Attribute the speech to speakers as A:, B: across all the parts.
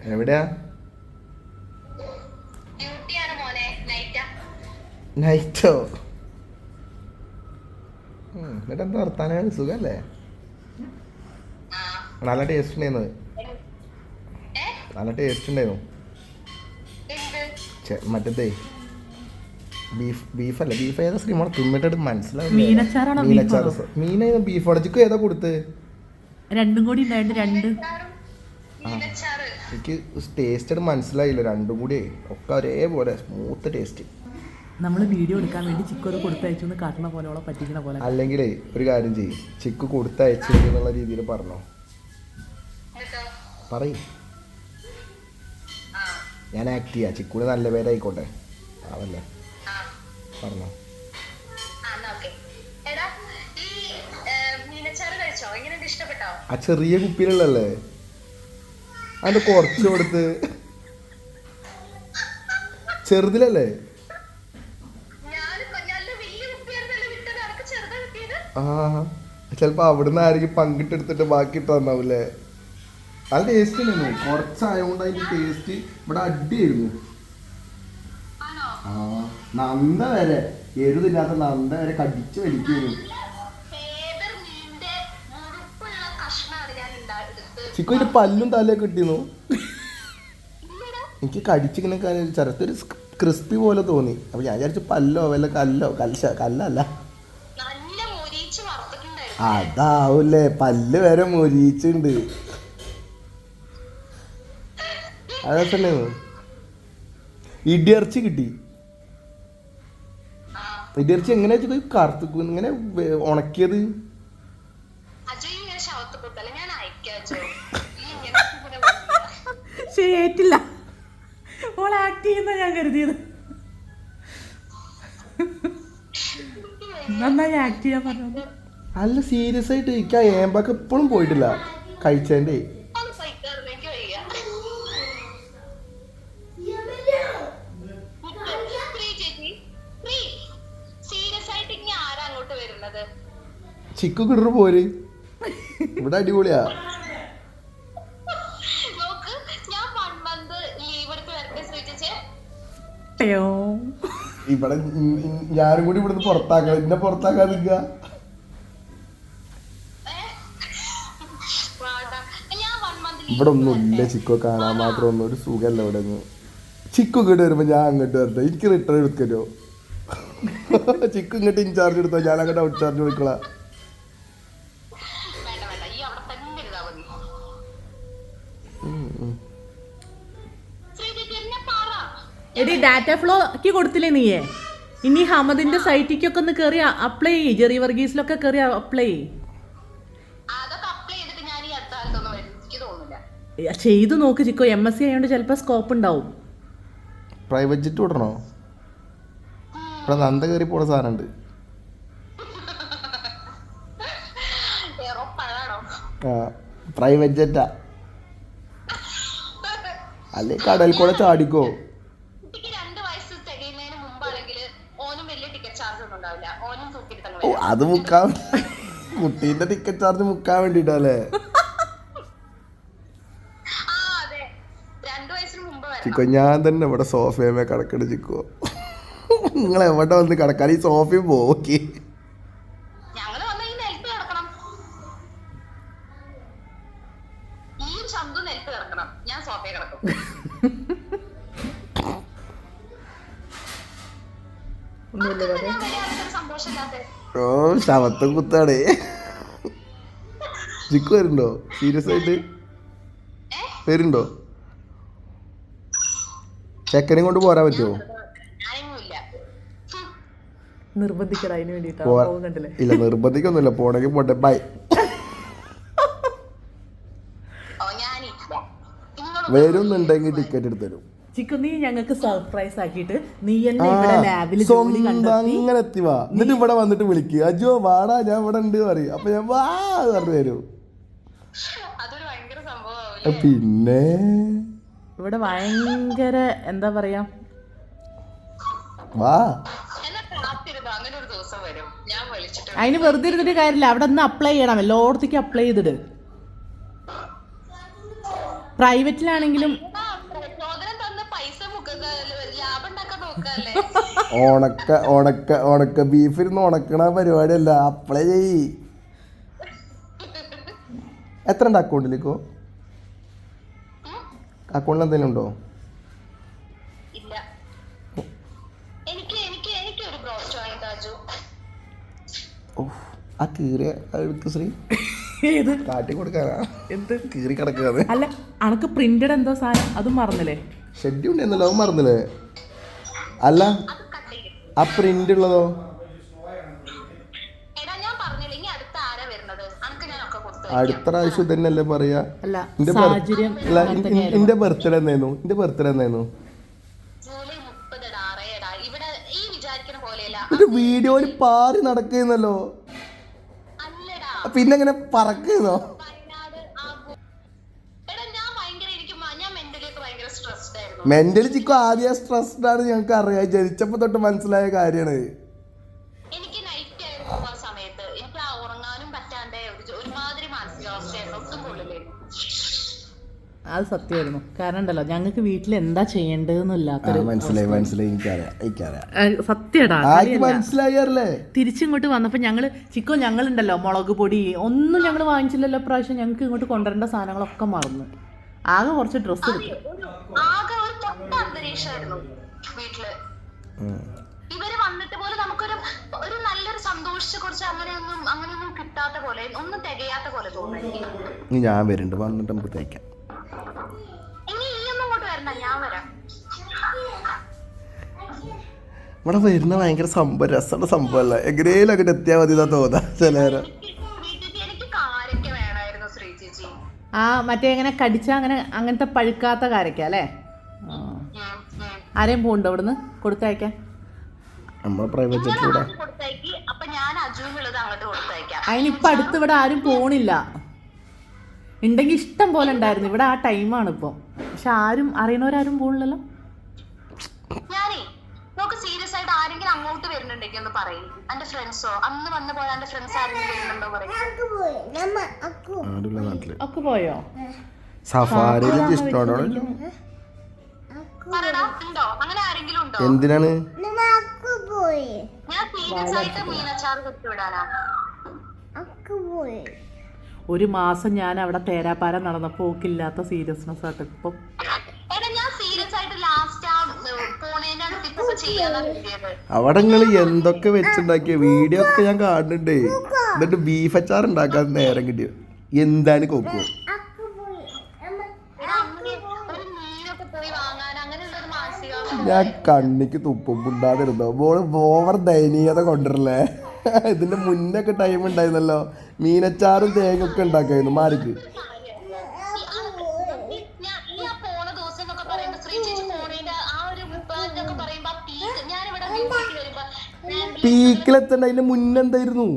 A: എവിടെയാ?
B: നൈറ്റാ
A: എന്നിട്ട് എന്താ വർത്താനാണ് സുഖല്ലേ? നല്ല ടേസ്റ്റ് ഉണ്ടായിരുന്നു.
B: ഏ?
A: നല്ല ടേസ്റ്റ് ഉണ്ടായിരുന്നു. മറ്റേതേ ബീഫ് ബീഫ് അല്ല ബീഫ് ഏതാ ശ്രീമോളെ തിന്നിട്ട് മനസ്സിലാവില്ല. മീനച്ചാറ്
C: ബീഫാണോ?
A: മീന ബീഫ് ഉടച്ചിക്ക് ഏതാ കൊടുത്ത്?
C: രണ്ടും കൂടി ഉണ്ടായിരുന്നു രണ്ട്.
B: മീനച്ചാറ്
A: എനിക്ക് ടേസ്റ്റ് മനസ്സിലായില്ല. രണ്ടും കൂടി. ഒക്കെ ഒരേപോലെ സ്മൂത്ത് ടേസ്റ്റ്
C: നമ്മൾ വീഡിയോ എടുക്കാൻ വേണ്ടി ചിക്കോത് കൊടുത്തയച്ചു എന്ന് കാട്ടണ പോലെ അവളെ പറ്റിക്കണ പോലെ.
A: അല്ലെങ്കിൽ ഒരു കാര്യം ചെയ്യും. ചിക്ക് കൊടുത്തയച്ചു എന്നുള്ള രീതിയിൽ പറഞ്ഞോ. പറയും.
B: ആ.
A: ഞാൻ ആക്ട് ചെയ്യാം. ചിക്കൂടെ നല്ല പേരായിക്കോട്ടെ. ആവല്ലേ
B: ആ.
A: പറഞ്ഞോ.
B: ആ
A: ചെറിയ ഓക്കെ അതിന്റെ കുറച്ച് കൊടുത്ത്. ചെറുതിലല്ലേ? ആ ചിലപ്പോ അവിടുന്ന് ആരെങ്കിലും പങ്കിട്ടെടുത്തിട്ട് ബാക്കി ഇട്ട് തന്നാവൂലേ അത് ടേസ്റ്റ് ഉണ്ടായിരുന്നു കുറച്ചായതുകൊണ്ട് അതിന്റെ ടേസ്റ്റ് ഇവിടെ അടിയായിരുന്നു. ആ നന്ദ വരെ. എഴുതില്ലാത്ത നന്ദ വരെ കടിച്ചു വലിക്കുന്നു ചിക്കു അതിന്റെ പല്ലും തലയൊക്കെ കിട്ടിയിരുന്നു എനിക്ക് കടിച്ചിങ്ങനെ ചെറുത്തൊരു ക്രിസ്പി പോലെ തോന്നി. അപ്പൊ ഞാൻ വിചാരിച്ചു പല്ലോ വല്ല കല്ലോ കൽശ കല്ലല്ല. അതാവൂലേ പല്ല് വരെ മുരിയിച്ചുണ്ട്. തന്നെയായിരുന്നു ഇടിയർച്ചി കിട്ടി.
B: ഇടിയർച്ച
A: ഇടിയർച്ചി എങ്ങനെ കറുത്തു കറുത്ത് ഇങ്ങനെ ഉണക്കിയത്?
C: ഏറ്റില്ല. ഓൾ ആക്ട് ചെയ്യുന്ന ഞാൻ കരുതിയത്. നന്നായി ആക്ട് ചെയ്യാൻ പറഞ്ഞത്?
A: അല്ല സീരിയസ് ആയിട്ട് എനിക്ക് ആ ഏമ്പൊക്കെ എപ്പോഴും പോയിട്ടില്ല.
B: കഴിച്ചേണ്ടി
A: ചിക്കു കിടറ് പോര്. ഇവിടെ അടിപൊളിയാ
B: നോക്ക് ഞാൻ വൺ മന്ത് ലീവ് എടുത്ത് വരട്ടെ ശ്രീ ചേച്ചി
C: അയ്യോ
A: ഇവിടെ ഞാനും കൂടി ഇവിടുന്ന് പുറത്താക്കാം എന്നെ പുറത്താക്കാൻ നിൽക്കുക ഇവിടെ ഒന്നും ഇല്ല ചിക്കോ കാണാൻ മാത്രം ഒന്നും ഒരു സുഖമല്ല ഇവിടെ ഒന്നും ചിക്കു ഇങ്ങോട്ട് വരുമ്പോ ഞാൻ അങ്ങോട്ട് വരട്ടെ. എനിക്ക് റിട്ടേൺ എടുക്കരുത്. ചിക്കു ഇങ്ങോട്ട് ഇൻചാർജ് എടുത്തോ ഞാൻ അങ്ങോട്ട് ഔട്ട് ചാർജ് കൊടുക്കളാ
C: എടി ഡാറ്റ ഫ്ലോക്ക് കൊടുത്തില്ലേ നീയേ? ഇനി ഹമദിന്റെ സൈറ്റിക്കൊക്കെ ഒന്ന് കയറി അപ്ലൈ ചെയ്യ്. ജെറി വർഗീസിലൊക്കെ കയറി അപ്ലൈ ചെയ്യ്.
B: അപ്ലൈ ചെയ്തിട്ട് ഞാൻ ഈ അടുത്ത കാലത്തൊന്നും തോന്നുന്നില്ല.
C: ഏ, ചെയ്തു നോക്ക് ചിക്കോ. എം എസ് സി ആയതുകൊണ്ട് ചിലപ്പോൾ സ്കോപ്പ് ഉണ്ടാവും.
A: പ്രൈവറ്റ് ജെറ്റ് വിടണോ? ഇവിടെ നന്ദ കയറി പോണ സാധനമുണ്ട് പ്രൈവറ്റ് ജെറ്റാ അല്ലെ കടൽ കൂടെ ചാടിക്കോ?
B: ഓനും വലിയ ടിക്കറ്റ് ചാർജ് ഒന്നും ഉണ്ടാവില്ല. ഓനും തൂക്കിട്ട് തന്നെ
A: ഓ
B: വരും
A: അത് മുക്കാൻ കുട്ടീന്റെ ടിക്കറ്റ് ചാർജ് മുക്കാൻ വേണ്ടിട്ടല്ലേ
B: ആ അതെ. രണ്ട് വയസ്സിന് മുമ്പ് വരണം.
A: ചിക്കോ ഞാൻ തന്നെ ഇവിടെ സോഫയമേ കിടക്കണ ചിക്കോ നിങ്ങൾ എവിടെ വന്ന് കിടക്കാൻ? ഈ സോഫയും പോക്കി
B: ഞങ്ങൾ വന്ന ഈ നെൽത്ത് കിടക്കണം ഈ ശബ്ദം നെൽത്ത് കിടക്കണം ഞാൻ സോഫയെ കിടക്കും അതൊക്കെ ഞാൻ വലിയ ആൾക്കൊരു സന്തോഷമില്ലാത്ത
A: ഓ ശവത്തം കുത്താടേ ജിക്ക് വരുന്നുണ്ടോ? സീരിയസ് ആയിട്ട്? വരുന്നുണ്ടോ? ചെക്കനെയും കൊണ്ട് പോരാ പറ്റുമോ.
C: നിർബന്ധിക്കട അതിന്
A: ഇല്ല നിർബന്ധിക്കൊന്നുമില്ല. പോണെങ്കിൽ പോട്ടെ. ബൈ വരുന്നുണ്ടെങ്കിൽ ടിക്കറ്റ് എടുത്ത് തരും
C: ചിക്കു നീ ഞങ്ങൾക്ക് സർപ്രൈസ് ആക്കിയിട്ട് നീ എന്നെ ഇവിടെ ലാബിൽ ജോലി
A: സ്വന്തം
C: കണ്ടെത്തി.
A: അങ്ങനെ എത്തി വാ എന്നിട്ട് ഇവിടെ വന്നിട്ട് വിളിക്കുക അജോ വാടാ ഞാൻ ഇവിടെ ഉണ്ട് പറയും. അപ്പൊ ഞാൻ വാ പറഞ്ഞു
B: സംഭവമാവില്ലേ
A: പിന്നെ?
C: ഇവിടെ ഭയങ്കര എന്താ പറയാ?
A: വാ.
C: അതിന് വെറുതെ ഇരുന്നിട്ട് കാര്യമില്ല. അവിടെ ഒന്ന് അപ്ലൈ ചെയ്യണം. എല്ലായിടത്തേക്കും അപ്ലൈ ചെയ്തിട്ട് പ്രൈവറ്റിലാണെങ്കിലും
A: ഉണക്ക ഉണക്ക ഉണക്ക ബീഫ് ഇരുന്ന് ഉണക്കണ പരിപാടിയല്ല അപ്ലൈ ചെയ് എത്ര ഉണ്ട് അക്കൗണ്ടിലേക്കോ? അക്കൗണ്ടിൽ എന്തെങ്കിലും ഉണ്ടോ?
B: ഇല്ല. എനിക്ക് എനിക്ക് എനിക്ക് ഒരു ബ്രോസ്റ്റ് വാങ്ങി താജു.
A: ആ കീറിയ അഴുക്ക് ശ്രീ.
C: ഏത്?
A: കാട്ടി കൊടുക്കാനാ?
C: എന്ത്?
A: കീറി കിടക്കുക
C: അല്ല അനക്ക് പ്രിന്റഡ് എന്തോ സാധനം അതും മറന്നില്ലേ?
A: ഷെഡ്യൂൾ ഉണ്ടെന്നല്ലോ അത് മറന്നില്ലേ? അല്ല ആ പ്രിന്റ് ഉള്ളതോ?
B: എടാ ഞാൻ പറഞ്ഞില്ല ഇനി അടുത്ത ആരാ വരുന്നത്? അനക്ക് ഞാൻ കൊടുത്തു
A: അടുത്ത പ്രാവശ്യം ഇതന്നെയല്ലേ പറയാ?
C: അല്ല
A: എന്റെ എന്റെ ബർത്ത്ഡേ എന്നായിരുന്നു? എന്റെ ബർത്ത്ഡേ എന്നായിരുന്നു? ഒരു വീഡിയോയിൽ പാറി നടക്കുന്നല്ലോ
B: അല്ലടാ.
A: പിന്നെ ഇങ്ങനെ പറക്കുന്നോ
B: മെന്റലി
A: ചിക്കു ആദ്യ സ്ട്രെസ്ഡാണ് ആണ് ഞങ്ങൾക്ക് അറിയാം. ജനിച്ചപ്പോ തൊട്ട് മനസ്സിലായ കാര്യമാണ്
B: എനിക്ക് നൈറ്റ് ആയിരുന്നു ആ സമയത്ത്. എനിക്ക് ആ ഉറങ്ങാനും പറ്റാണ്ട് ഒരുമാതിരി മാനസികാവസ്ഥയായിരുന്നു ഒട്ടും കൊള്ളില്ലായിരുന്നു.
C: അത് സത്യമായിരുന്നു. കാരണം ഉണ്ടല്ലോ ഞങ്ങൾക്ക് വീട്ടിൽ എന്താ ചെയ്യേണ്ടതെന്നില്ലാത്തൊരു
A: മനസ്സിലായി മനസ്സിലായി. എനിക്കറിയാം എനിക്കറിയാം.
C: സത്യടാ
A: ആർക്ക് മനസ്സിലായല്ലേ
C: തിരിച്ചിങ്ങോട്ട് വന്നപ്പോൾ ഞങ്ങൾ ചിക്കോ ഞങ്ങളുണ്ടല്ലോ മുളക് പൊടി. ഒന്നും ഞങ്ങൾ വാങ്ങിച്ചില്ലല്ലോ പ്രാവശ്യം ഞങ്ങൾക്ക് ഇങ്ങോട്ട് കൊണ്ടുവരേണ്ട സാധനങ്ങളൊക്കെ മറന്നു. ആകെ കുറച്ച് ഡ്രസ്സ് എടുത്തു
B: ആകെ പൊട്ട അന്തരീക്ഷമായിരുന്നു വീട്ടിൽ. ഇവർ വന്നിട്ട് പോലെ നമുക്കൊരു ഒരു നല്ലൊരു സന്തോഷിച്ച ഒന്നും അങ്ങനെ ഒന്നും കിട്ടാത്ത പോലെ ഒന്നും തികയാത്ത പോലെ തോന്നുന്നു
A: ഇനി ഞാൻ വരുന്നുണ്ട്. വന്നിട്ട് നമുക്ക് തേക്കാം.
B: ഇനി ഈ ഒന്നും ഇങ്ങോട്ട് വരണ്ട ഞാൻ വരാം.
A: ഇവിടെ വരുന്ന ഭയങ്കര സംഭവം രസമുള്ള സംഭവമല്ല. എങ്ങനെയും അങ്ങോട്ട് എത്തിയാൽ മതി എന്നാ തോന്നാ ചില നേരം
C: ആ മറ്റേ ഇങ്ങനെ കടിച്ച അങ്ങനെ അങ്ങനത്തെ പഴുക്കാത്ത കാരക്ക അല്ലേ. ആരെയും പോകുന്നുണ്ടോ അവിടുന്ന്? കൊടുത്തയക്കാൻ
A: നമ്മളെ പ്രൈവറ്റ് ജെറ്റിലൂടെ
B: അങ്ങോട്ട് കൊടുത്തയക്കി. അപ്പൊ ഞാൻ അജുവിനുള്ളത് അങ്ങോട്ട് കൊടുത്തയക്കാം.
C: അതിനിപ്പം അടുത്ത് ഇവിടെ ആരും പോണില്ല. ഉണ്ടെങ്കിൽ ഇഷ്ടം പോലെ ഉണ്ടായിരുന്നു. ഇവിടെ ആ ടൈമാണ് ഇപ്പൊ. പക്ഷെ ആരും അറിയണവരാരും പോണില്ലല്ലോ?
B: ഞാനേ നോക്ക് സീരിയസ് ആയിട്ട് ആരെങ്കിലും അങ്ങോട്ട് വരുന്നുണ്ടെങ്കിൽ ഒന്ന് പറയും. എന്റെ ഫ്രണ്ട്സോ അന്ന് വന്നു പോയ എന്റെ ഫ്രണ്ട്സ് ആരെങ്കിലും വരുന്നുണ്ടോ പറയും.
C: പോയോ.
A: സഫാരിയിൽ ഇഷ്ടമാണോ എന്തിനാണ്?
C: ഒരു മാസം ഞാൻ അവിടെ തേരാപ്പാര നടന്നപ്പോ ഓക്കില്ലാത്ത സീരിയസ്നെസ് ആയിട്ട് ഇപ്പൊ
A: അവിടെ നിങ്ങൾ എന്തൊക്കെ വെച്ചുണ്ടാക്കിയ? വീഡിയോ ഒക്കെ ഞാൻ കാണുന്നുണ്ട്. എന്നിട്ട് ബീഫ് അച്ചാർ ഉണ്ടാക്കാൻ നേരം കിട്ടിയത് എന്താണ് കൊക്കു
B: എടാ അങ്ങനെ ഒരു മീനൊക്കെ പോയി വാങ്ങാൻ അങ്ങനെയുള്ള ഒരു മാനസികാവസ്ഥ
A: ഞാൻ കണ്ണിക്ക് തുപ്പും പുണ്ടാതിരുന്നോ. മോൾ ഓവർ ദയനീയത കൊണ്ടുവരില്ലേ ഇതിന്റെ മുന്നൊക്കെ ടൈം ഉണ്ടായിരുന്നല്ലോ. മീനച്ചാറും തേങ്ങ ഒക്കെ ഉണ്ടാക്കായിരുന്നു
B: ഞാൻ
A: പീക്കിലെത്തണ്ട അതിന്റെ മുന്നെന്തായിരുന്നു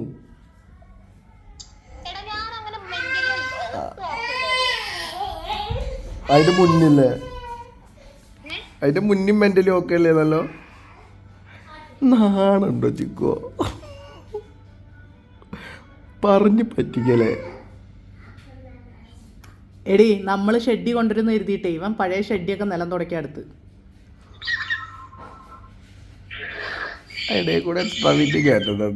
A: അതിന്റെ മുന്നില്ലേ? അതിന്റെ മുന്നും മെന്റലി ഓക്കെ അല്ലേന്നല്ലോ? നാണുണ്ടോ ചിക്കോ? പറഞ്ഞു പറ്റിക്കലേ
C: എടി നമ്മൾ ഷെഡി കൊണ്ടുവരുന്ന എഴുതിയിട്ടേ ഇവൻ പഴയ ഷെഡിയൊക്കെ നിലം തുടക്കി അടുത്ത്.
A: ഇടയിൽ കൂടെ എക്സ്ട്രാ കേട്ടിട്ടുണ്ടോ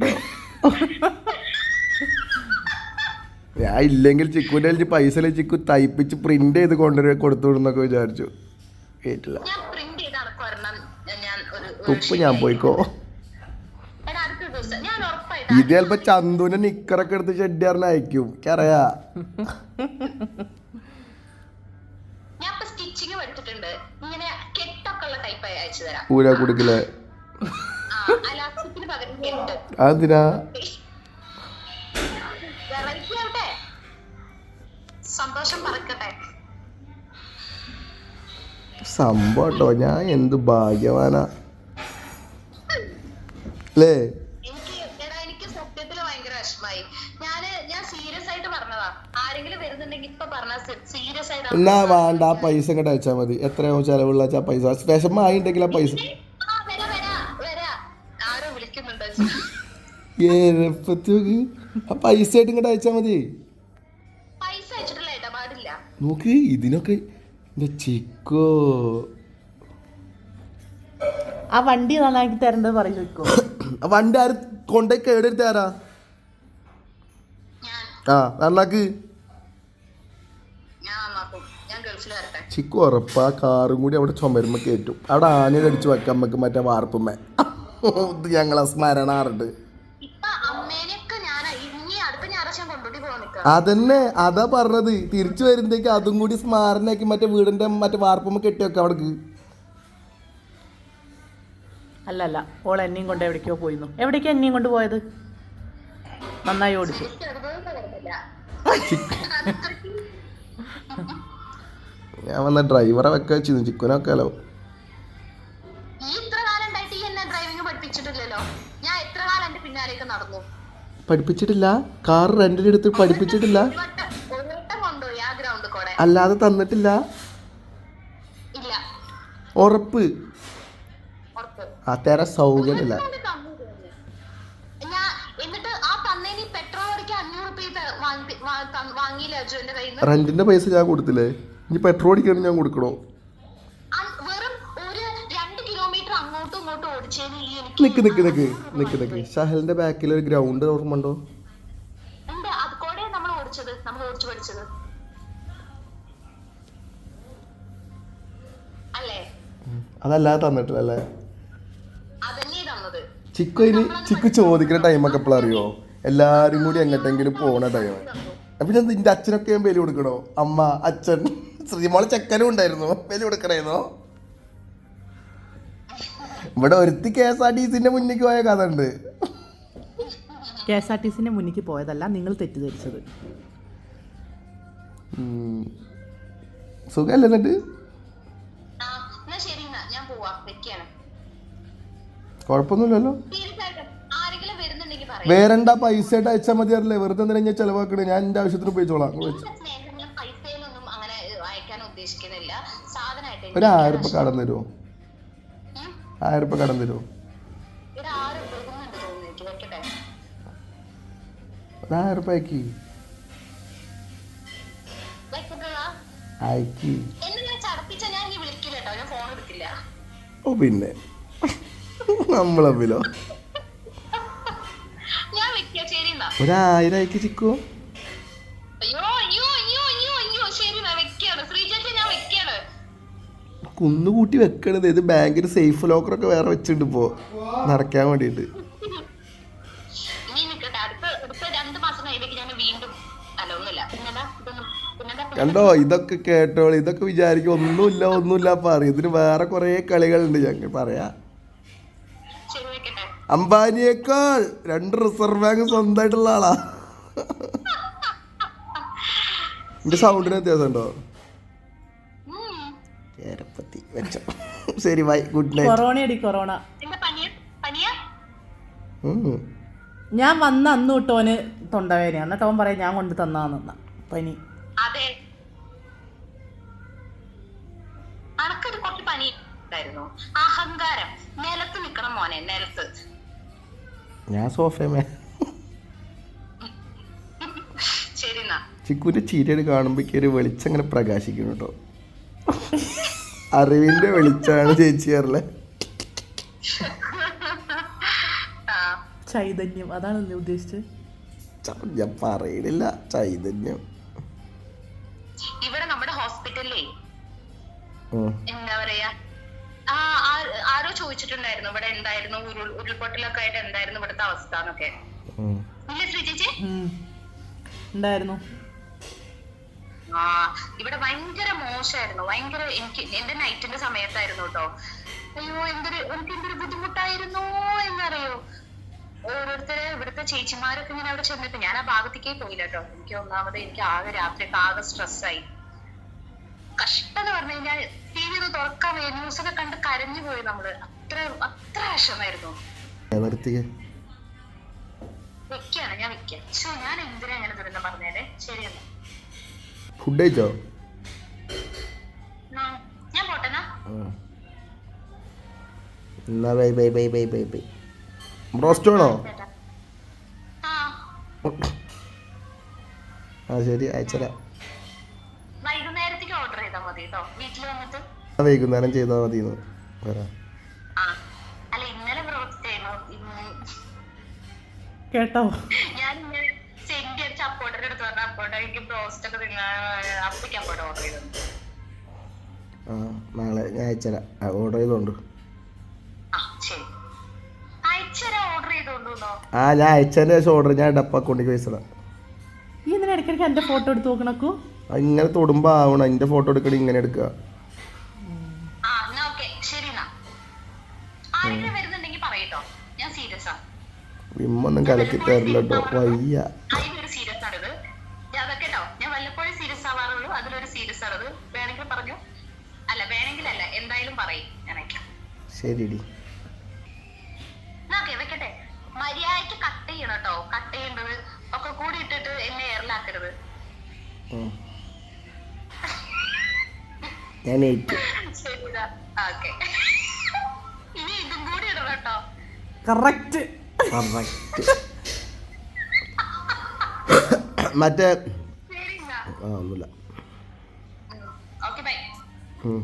A: ഞാൻ ഇല്ലെങ്കിൽ ചിക്കുവിന്റെ പൈസ ചിക്കു തയ്പ്പിച്ച് പ്രിന്റ് ചെയ്ത് കൊണ്ടുവരെ കൊടുത്തു വിടുന്നൊക്കെ വിചാരിച്ചു. കേട്ടില്ല
B: ഞാൻ പ്രിന്റ് ചെയ്ത് അടക്കം വരണം ഞാൻ ഒരു ഒരു
A: തുപ്പ് ഞാൻ പോയിക്കോ. ഇത്. ചിലപ്പോ ചന്തുവിന്റെ നിക്കറൊക്കെ എടുത്ത് ഷെഡിയാറിന് അയക്കും. എനിക്കറിയാ.
B: ഞാൻ ഇപ്പൊ സ്റ്റിച്ചിങ് പഠിച്ചിട്ടുണ്ട്. ഇങ്ങനെ കെട്ടൊക്കെ ടൈപ്പ് അയച്ചു തരാം.
A: പൂര കുടുക്കിലെ.
B: ആ അലാസ്റ്റിക്കിന് പകരം കെട്ട്.
A: അതെന്തിനാ?
B: വെറൈറ്റി സന്തോഷം പറക്കട്ടെ.
A: സംഭവം കേട്ടോ ഞാൻ എന്ത് ഭാഗ്യവാനാ. അല്ലേ
B: എനിക്ക് എടാ എനിക്ക് സത്യത്തിൽ ഭയങ്കര വിഷമായി. ഞാൻ ഞാൻ സീരിയസ് ആയിട്ട് പറഞ്ഞതാ. ആരെങ്കിലും വരുന്നുണ്ടെങ്കിൽ ഇപ്പൊ പറഞ്ഞ സീരിയസ് ആയിട്ട്
A: എന്നാ വേണ്ട ആ പൈസ ഇങ്ങോട്ട് അയച്ചാ മതി. എത്രയാവും ചെലവുള്ള പൈസ. വിഷമായിട്ടുണ്ടെങ്കിൽ ആ പൈസ
B: ആ വരാ വരാ വരാ. ആരോ വിളിക്കുന്നുണ്ട്.
A: ഏപ്പത്തേക്ക് ആ പൈസ ആയിട്ട് ഇങ്ങോട്ട് അയച്ചാ മതി. നോക്ക് ഇതിനൊക്കെ ചിക്കോ.
C: ആ വണ്ടി നന്നാക്കി തരേണ്ടത് പറയും ചോദിക്കോ
A: വണ്ടി ആര് കൊണ്ടേ കേടെടുത്ത ആരാ? ആ നന്നാക്ക് ചിക്കു ഉറപ്പാ കാറും കൂടി അവിടെ ചുമരുമ്പ കയറ്റും. അവിടെ ആനയെ കടിച്ചു വെക്കാൻ നമുക്ക് മറ്റേ വാർപ്പുമ്മ. ഇത് ഞങ്ങളെ സ്മരണാറുണ്ട്. അതന്നെ അതാ പറഞ്ഞത്. തിരിച്ചു വരുമ്പോഴേക്ക് അതും കൂടി സ്മാരനാക്കി മറ്റേ വീടിന്റെ മറ്റേ വാർപ്പുമ്മ കെട്ടി വെക്കാം അവിടേക്ക്.
C: അല്ല അല്ല ഓൾ എന്നെയും കൊണ്ട് എവിടേക്കോ പോയിരുന്നു എവിടേക്കാ എന്നെയും കൊണ്ട് പോയത്? നന്നായി ഓടിച്ചു.
A: ഞാൻ വന്ന ഡ്രൈവറെ വെക്ക വെച്ചിരുന്നു ചിക്കുനെ വെക്കാലോ പഠിപ്പിച്ചിട്ടില്ല. കാർ റെന്റിന് എടുത്ത് പഠിപ്പിച്ചിട്ടില്ല. അല്ലാതെ തന്നിട്ടില്ല. ഉറപ്പ്. ആ തര സൗകര്യമില്ല
B: അടിക്കാൻ
A: റെന്റിന്റെ പൈസ ഞാൻ കൊടുത്തില്ലേ? ഇനി പെട്രോൾ അടിക്കണം ഞാൻ കൊടുക്കണോ? നിക്ക് നിക്ക് നിക്ക് നിക്ക് നിക്ക്. ഷഹലിന്റെ ബാക്കിൽ ഒരു ഗ്രൗണ്ട് ഓർമ്മ ഉണ്ടോ. അതല്ലാതെ തന്നിട്ടില്ല അല്ലേ? ചിക്കു അതിന് ചിക്കു ചോദിക്കുന്ന ടൈമൊക്കെ എപ്പോഴും അറിയോ? എല്ലാരും കൂടി എങ്ങോട്ടെങ്കിലും പോണ ടൈം അപ്പൊ ഞാൻ നിന്റെ അച്ഛനൊക്കെ ഞാൻ ബലി കൊടുക്കണോ? അമ്മ അച്ഛൻ ശ്രീമോളെ ചെക്കനും ഉണ്ടായിരുന്നു. ബലി കൊടുക്കണേന്നോ? ഇവിടെ ഒരുത്തി കെ എസ് ആർ ടി സിന്റെ മുന്നിക്ക് പോയ കഥ ഉണ്ട്.
C: കെ എസ് ആർ ടി സിന്റെ മുന്നിക്ക് പോയതല്ല നിങ്ങൾ തെറ്റിദ്ധരിച്ചത്.
A: സുഖല്ലേ എന്നിട്ട്?
B: ശരി ഞാൻ പോവാ. വെക്കാണ്.
A: കുഴപ്പമൊന്നുമില്ലല്ലോ. വേറെന്താ പൈസ ആയിട്ട് അയച്ചാൽ മതിയല്ലേ വെറുതെ എന്തിനാ ഞാൻ ചെലവാക്കണേ? ഞാൻ എന്റെ ആവശ്യത്തിന് ഉപയോഗിച്ചോളാം. ഒരു ആയിരം രൂപ കടം തരുമോ. ആയിരം രൂപ കടം തരുമോ
B: ഒരു
A: ആയിരം അയക്കി. അയക്കി. ഓ പിന്നെ. നമ്മളമ്മിലോ ഒരായിരം അയക്കി ചിക്കോ. കുന്നുകൂട്ടി വെക്കണത് ഇത് ബാങ്കിൽ സേഫ് ലോക്കറൊക്കെ വേറെ വെച്ചിട്ടുണ്ട് ഇപ്പോ. നടക്കാൻ
B: വേണ്ടിട്ട്
A: കണ്ടോ ഇതൊക്കെ കേട്ടോളൂ ഇതൊക്കെ വിചാരിക്കും. ഒന്നുമില്ല ഒന്നുമില്ല പറയും. ഇതിന് വേറെ കുറേ കളികളുണ്ട് ഞങ്ങൾ പറയാ. അംബാനിയേക്കാൾ രണ്ട് റിസർവ് ബാങ്ക് സ്വന്തമായിട്ടുള്ള ആളാ. എന്റെ സൗണ്ടിന് വ്യത്യാസം ഉണ്ടോ. വെച്ചോ. ശരി ബൈ ഗുഡ് നൈറ്റ്
C: കൊറോണ അടി കൊറോണ.
B: എന്താ പനിയ? പനിയാ?
C: ഞാൻ വന്ന അന്ന് തൊട്ടോന് തൊണ്ടവേന എന്നിട്ട് അവൻ പറയാം ഞാൻ കൊണ്ട് തന്നാന്ന് പനി.
B: അതെ. അണക്കൊരു കുറച്ച് പനി ഉണ്ടായിരുന്നു? അഹങ്കാരം. നിലത്ത് നിക്കണം മോനെ നിലത്ത്.
A: ഞാൻ സോഫയമേ ചിക്കുവിന്റെ ചീരയുടെ കാണുമ്പോഴേക്ക് ഒരു വെളിച്ചം അങ്ങനെ പ്രകാശിക്കുന്നു കേട്ടോ അറിവിന്റെ വെളിച്ചാണ് ചേച്ചി അറിലെ
C: ചൈതന്യം അതാണ് നീ ഉദ്ദേശിച്ചത്?
A: ഞാൻ പറയണില്ല ചൈതന്യം.
B: ഇവിടെ നമ്മുടെ ഹോസ്പിറ്റലിലേ. എന്താ പറയാ? ആരോ ചോദിച്ചിട്ടുണ്ടായിരുന്നു ഇവിടെ എന്തായിരുന്നു ഉരുൾ ഉരുൾപൊട്ടലൊക്കെ ആയിട്ട് എന്തായിരുന്നു ഇവിടുത്തെ അവസ്ഥ എന്നൊക്കെ. ഇല്ലേ ശ്രീ ചേച്ചി.
C: ഉണ്ടായിരുന്നു
B: ആ ഇവിടെ ഭയങ്കര മോശമായിരുന്നു. ഭയങ്കര എനിക്ക് എന്റെ നൈറ്റിന്റെ സമയത്തായിരുന്നു കേട്ടോ. അയ്യോ എന്തൊരു എനിക്ക് എന്തൊരു ബുദ്ധിമുട്ടായിരുന്നു എന്നറിയോ? ഓരോരുത്തരെ ഇവിടുത്തെ ചേച്ചിമാരൊക്കെ ഇങ്ങനെ അവിടെ ചെന്നിട്ട് ഞാൻ ആ ഭാഗത്തേക്കേ പോയില്ല കേട്ടോ. എനിക്ക് ഒന്നാമത് എനിക്ക് ആകെ രാത്രി ആകെ സ്ട്രെസ്സായി കഷ്ടം എന്ന് പറഞ്ഞു കഴിഞ്ഞാൽ ടി വി ഒന്ന് ന്യൂസ് വയ്യ ന്യൂസൊക്കെ കണ്ട് കരഞ്ഞു പോയി നമ്മൾ. അത്ര അത്ര വിഷമായിരുന്നു വെക്കാണ് ഞാൻ വെക്കാം. ഞാൻ എന്തിനാ അങ്ങനെ ദുരന്തം പറഞ്ഞേരെ ശരി എന്നാ.
A: ഫുഡ് കഴിച്ചോ?
B: ആ, ഞാൻ പോട്ടെന്നാ.
A: എന്നാ. Bye bye bye bye bye bye. Broast വേണോ?
B: ആ
A: ശരി അയച്ചരാ
B: വൈകുന്നേരത്തേക്ക് ഓർഡർ ചെയ്താൽ മതി കേട്ടോ വീട്ടിൽ വന്നിട്ട്.
A: വൈകുന്നേരം ചെയ്താൽ മതി
C: കേട്ടോ?
A: നാളെ ഞാൻ
B: അയച്ചരാ ഓർഡർ ചെയ്തോണ്ട്.
A: ആ ഞാൻ അയച്ചതിന് ശേഷം ഓർഡർ ഞാൻ ഡപ്പ അക്കൗണ്ടിക്ക് പൈസ
C: ഇടയ്ക്കിടയ്ക്ക് എന്റെ ഫോട്ടോ എടുത്ത് നോക്കണക്കൂ?
A: ഇങ്ങനെ തൊടുമ്പോ ആവണം. എന്റെ ഫോട്ടോ എടുക്കണ ഇങ്ങനെ എടുക്കുക. അല്ല കലക്കി തരില്ല വയ്യ. ശരിടി.
B: വെക്കട്ടെ. കട്ട് ചെയ്യണം കേട്ടോ കട്ട് ചെയ്യേണ്ടത് ഒക്കെ കൂടി ഇട്ടിട്ട് എന്നെ എയറിലാക്കരുത്
A: ഉം. ഞാൻ
B: ഇനി ഇതും കൂടി ഇടണം കേട്ടോ
C: കറക്റ്റ്
A: കറക്റ്റ് മറ്റേ
B: ശരി എന്നാ
A: ആ ഒന്നുമില്ല
B: ഓക്കെ ബൈ
A: ഉം.